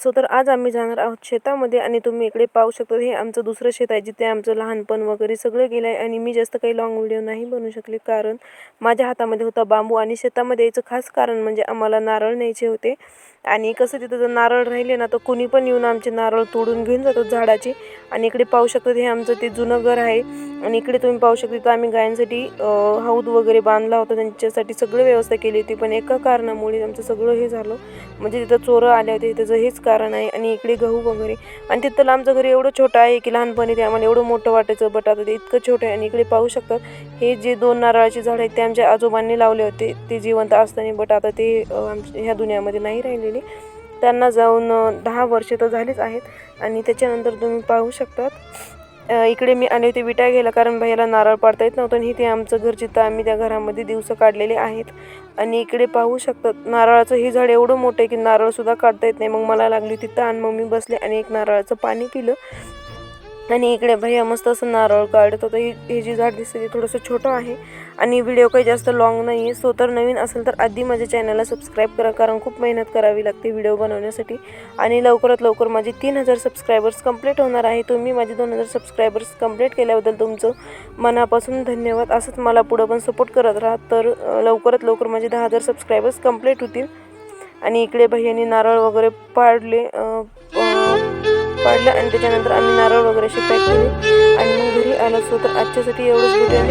So तर आज आम्ही जाणार आहोत शेतामध्ये आणि तुम्ही इकडे पाहू शकता हे आमचं दुसरं शेत आहे जिथे आमचं लहानपण वगैरे सगळं गेलं आहे आणि मी जास्त काही लॉंग व्हिडिओ नाही बनवू शकले कारण माझ्या हातामध्ये होता बांबू आणि शेतामध्ये यायचं खास कारण म्हणजे आम्हाला नारळ न्यायचे होते. आणि कसं तिथं जर नारळ राहिले ना तर कोणी पण येऊन आमचे नारळ तोडून घेऊन जातात झाडाचे. आणि इकडे पाहू शकता हे आमचं ते जुनं घर आहे. आणि इकडे तुम्ही पाहू शकता तर आम्ही गायांसाठी हौद वगैरे बांधला होता. त्यांच्यासाठी सगळी व्यवस्था केली होती पण एका कारणामुळे आमचं सगळं हे झालं. म्हणजे तिथं चोरं आले होते तिथं हेच कारण आहे आणि इकडे गहू वगैरे. आणि तिथं आमचं घर एवढं छोटं आहे की लहानपणी ते आम्हाला एवढं मोठं वाटायचं बट आता ते इतकं छोटं आहे आणि इकडे पाहू शकतात हे जे दोन नारळाचे झाड आहेत ते आमच्या आजोबांनी लावले होते ते जिवंत असताना बट आता ते आमच्या ह्या दुनियामध्ये नाही राहिलेले. त्यांना जाऊन दहा वर्षे तर झालीच आहेत आणि त्याच्यानंतर तुम्ही पाहू शकतात. इकडे मी आले होते विटा घ्यायला कारण भैयाला नारळ पाडता येत नव्हतं आणि इथे आमचं घर जिथं आम्ही त्या घरामध्ये दिवस काढलेले आहेत. आणि इकडे पाहू शकतात नारळाचं हे झाड एवढं मोठं आहे की नारळसुद्धा काढता येत नाही. मग मला लागली तिथं आणि मग मी बसले आणि एक नारळाचं पाणी पिलं. आणि इकडे भैया मस्त असं नारळ काढत होतं. हे हे जे झाड दिसतं थोडंसं छोटं आहे. आणि व्हिडिओ काही जास्त लॉंग नाही आहे सो तर नवीन असेल तर आधी माझ्या चॅनलला सबस्क्राईब करा. कारण खूप मेहनत करावी लागते व्हिडिओ बनवण्यासाठी. आणि लवकरात लवकर माझे तीन हजार सबस्क्रायबर्स कंप्लीट होणार आहे. तुम्ही माझे दोन हजार सबस्क्रायबर्स कंप्लीट केल्याबद्दल तुमचं मनापासून धन्यवाद. असंच मला पुढं पण सपोर्ट करत राहा. तर लवकरात लवकर माझे दहा हजार सबस्क्रायबर्स कंप्लीट होतील. आणि इकडे भैयानी नारळ वगैरे पाडले. पाडलं आणि त्याच्यानंतर आम्ही नारळ वगैरे अशी पॅक केली. आणि मग घरी आलो असतो तर आजच्यासाठी एवढंच भेटेल